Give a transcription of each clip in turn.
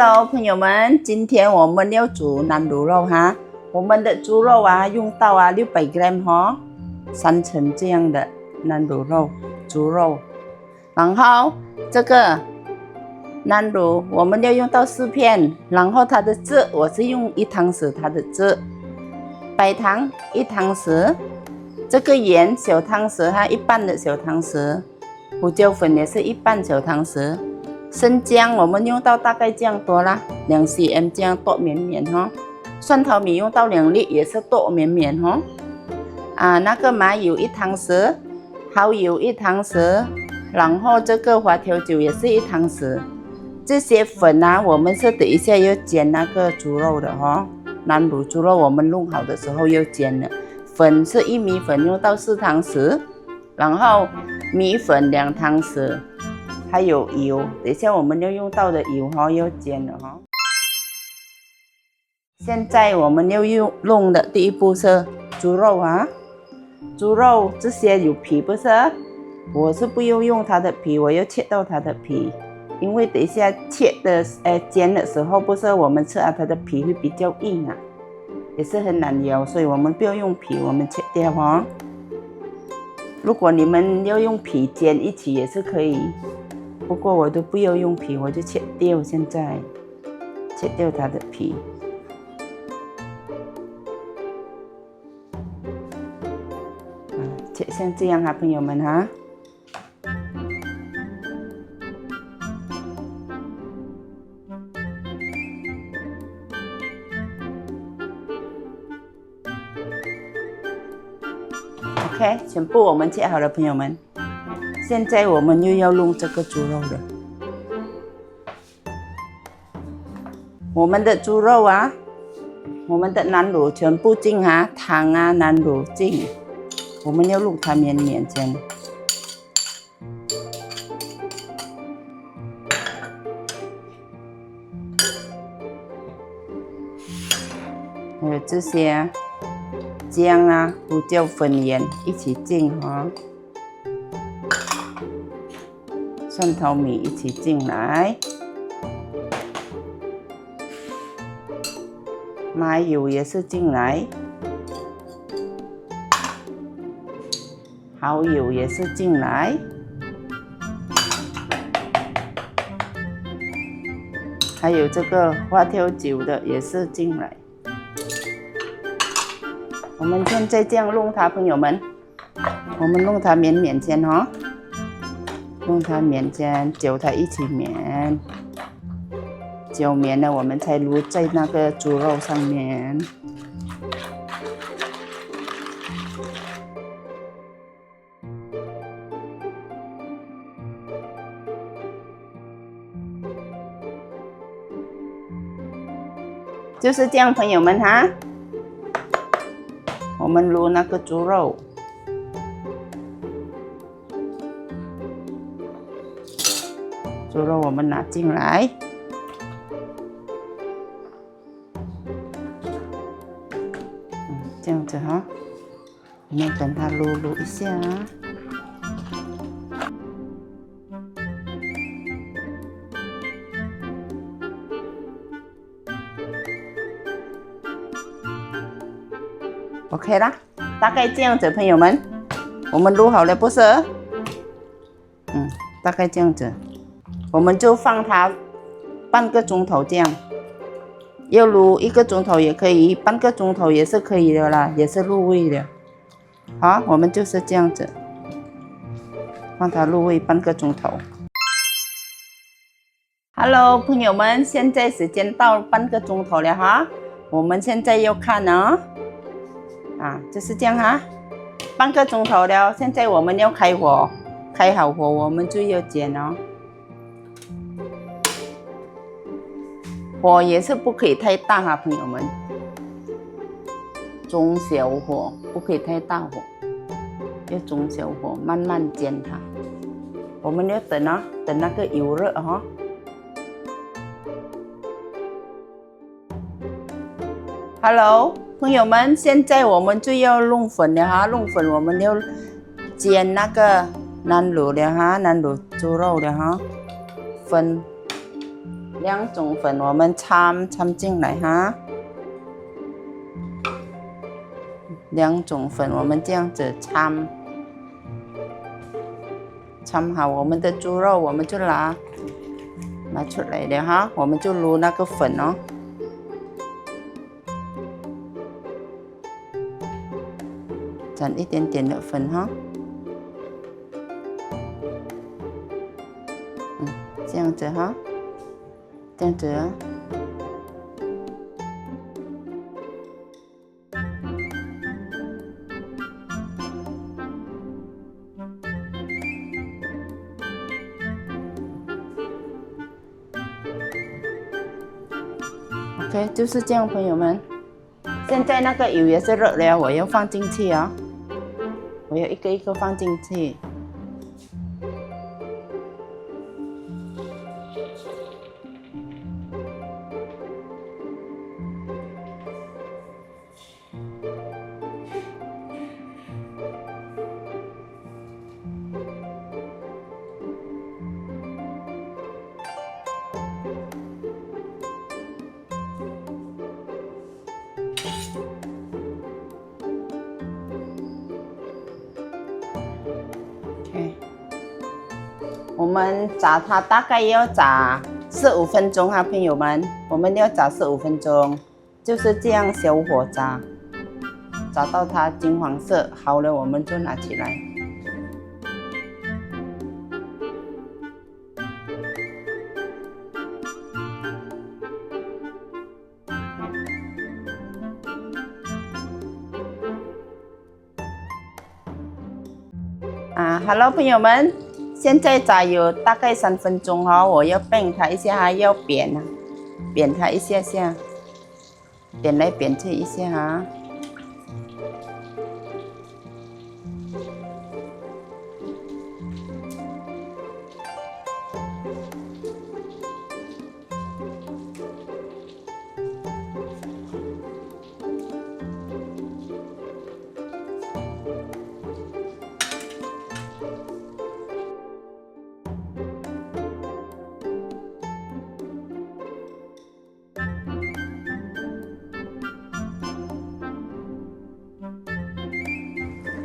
Hello，朋友们，今天我们要煮南卤肉哈。我们的猪肉啊，用到啊六百 gram 哈，三层这样的南卤肉，猪肉。然后这个南卤我们要用到四片，然后它的汁我是用一汤匙它的汁，白糖一汤匙，这个盐小汤匙哈，一半的小汤匙，胡椒粉也是一半小汤匙。生姜我们用到大概这样多啦，两 cm 这样剁绵绵哈。蒜头米用到两粒，也是剁绵绵哈。啊，那个麻油一汤匙，蚝油一汤匙，然后这个花条酒也是一汤匙。这些粉啊，我们是等一下要煎那个猪肉的哈。南卤猪肉我们弄好的时候要煎的。粉是薏米粉用到四汤匙，然后米粉两汤匙。还有油，等一下我们要用到的油哈，要煎的哈。现在我们要用弄的第一步是猪肉啊，猪肉这些有皮不是？我是不用用它的皮，我要切到它的皮，因为等一下切的呃煎的时候不是我们吃啊，它的皮会比较硬啊，也是很难咬，所以我们不要用皮，我们切掉哈。如果你们要用皮煎一起也是可以。不过我都不要用皮，我就切掉。现在切掉它的皮，切像这样哈，朋友们哈。OK，全部我们切好了，朋友们。现在我们又要弄这个猪肉了。我们的猪肉啊，我们的南乳全部进啊，汤啊，南乳进。我们要弄它绵绵先。还有这些姜啊、胡椒粉、盐一起进哈。蒜头米一起进来，麻油也是进来，蚝油也是进来，还有这个花雕酒的也是进来。我们现在这样弄它，朋友们，我们弄它绵绵先哈。用它绵煎，搅它一起绵，搅绵了我们才撸在那个猪肉上面。就是这样，朋友们哈，我们撸那个猪肉。猪肉我们拿进来，嗯，这样子哈，我们等它卤卤一下啊。OK 啦，大概这样子，朋友们，我们卤好了不是？嗯，大概这样子。我们就放它半个钟头这样，要卤一个钟头也可以，半个钟头也是可以的啦，也是入味的。好，我们就是这样子，放它入味半个钟头。Hello，朋友们，现在时间到半个钟头了哈，我们现在要看呢，啊，就是这样哈，半个钟头了，现在我们要开火，开好火我们就要煎哦。火也是不可以太大哈，朋友们，中小火不可以太大火，要中小火慢慢煎它。我们要等啊，等那个油热哈。Hello，朋友们，现在我们就要弄粉了哈，弄粉我们要煎那个南乳了哈，南乳猪肉了哈，粉。两种粉我们掺掺进来哈，两种粉我们这样子掺，掺好我们的猪肉，我们就拿拿出来了哈，我们就撸那个粉哦，沾一点点的粉哈，嗯，这样子哈。这样子啊。OK，就是这样，朋友们。现在那个油也是热了，我要放进去啊，我要一个一个放进去。我们炸它大概要炸四五分钟哈，朋友们，我们要炸四五分钟，就是这样小火炸，炸到它金黄色，好了我们就拿起来。啊，Hello，朋友们。现在炸有大概三分钟哈，我要变它一下，还要扁啊，扁它一下下，扁来扁去一下哈。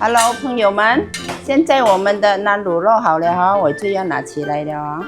Hello，朋友们，现在我们的那卤肉好了哈，我就要拿起来了啊。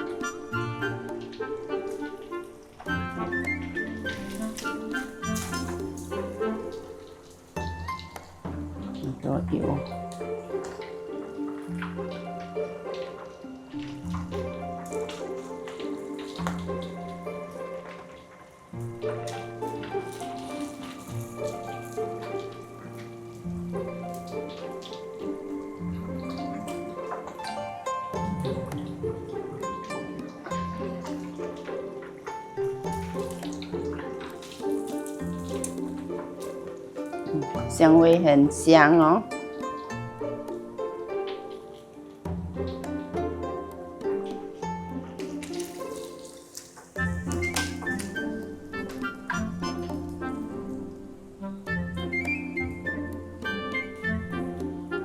香味很香哦。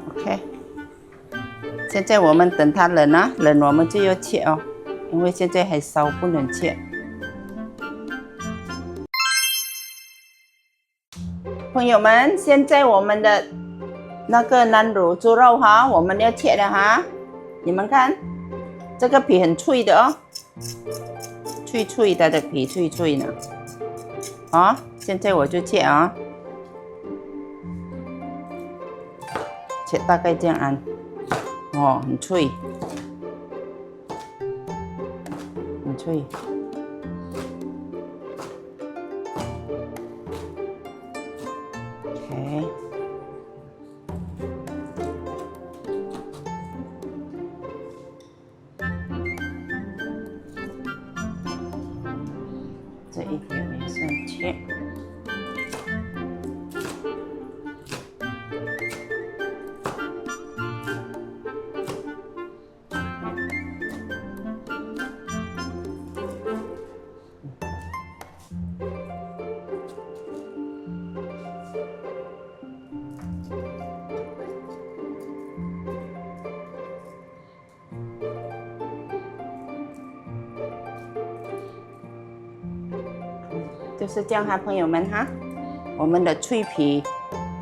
OK，现在我们等它冷啊，冷我们就要切哦，因为现在还烧，不能切。朋友们，现在我们的那个南乳猪肉哈，我们要切了哈。你们看，这个皮很脆的哦，脆脆的的皮，脆脆的。啊，现在我就切啊，切大概这样啊，哦，很脆，很脆。就是这样哈，朋友们哈，我们的脆皮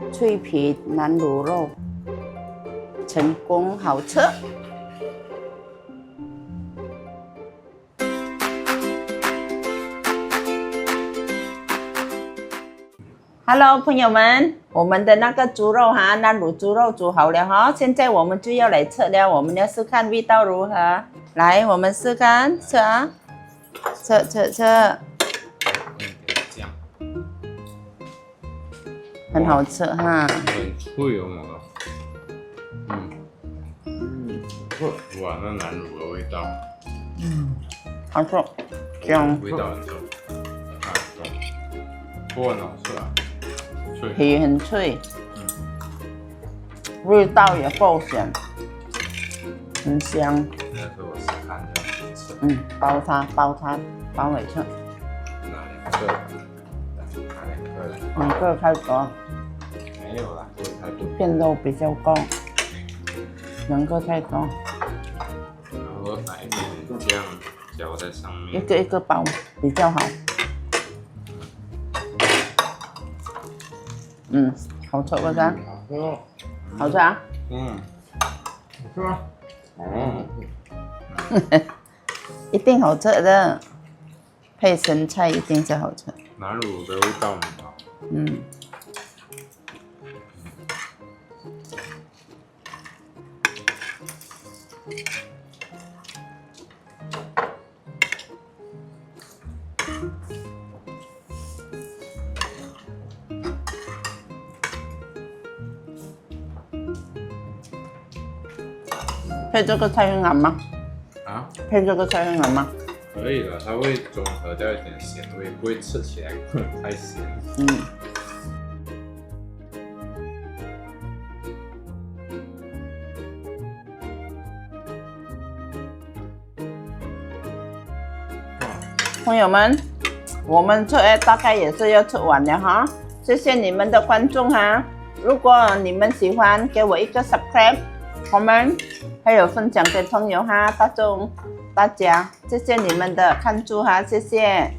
脆皮南卤肉成功好吃。Hello，朋友们，我们的那个猪肉哈，那卤猪肉煮好了哈，现在我们就要来测了，我们要试看味道如何。来，我们试看，测啊，测测测，很好吃哈。很脆哦，妈妈。嗯。嗯，哇，那南乳的味道，好吃，这样。味道很重，啊，重，不过很好吃啊，脆。皮很脆，嗯。味道也够鲜，很香。那是我试看的，吃。嗯，包它，包它，包回去，个？两个太多，没有啦，不会太多。片肉比较高，两个太多，然后把一点酱浇在上面一，个一个包比较好。嗯，好吃不是？好吃哦。好吃啊！嗯，是吗？嗯，一定好吃的，配生菜一定是好吃。南乳的味道很好。嗯，配这个菜很好吗？啊，配这个菜很好吗？可以了，它会中和掉一点咸味，不会吃起来太咸。嗯。朋友们，我们这哎大概也是要吃完了哈，谢谢你们的关注哈。如果你们喜欢，给我一个 subscribe、comment，还有分享给朋友哈，大众大家，谢谢你们的看住哈，谢谢。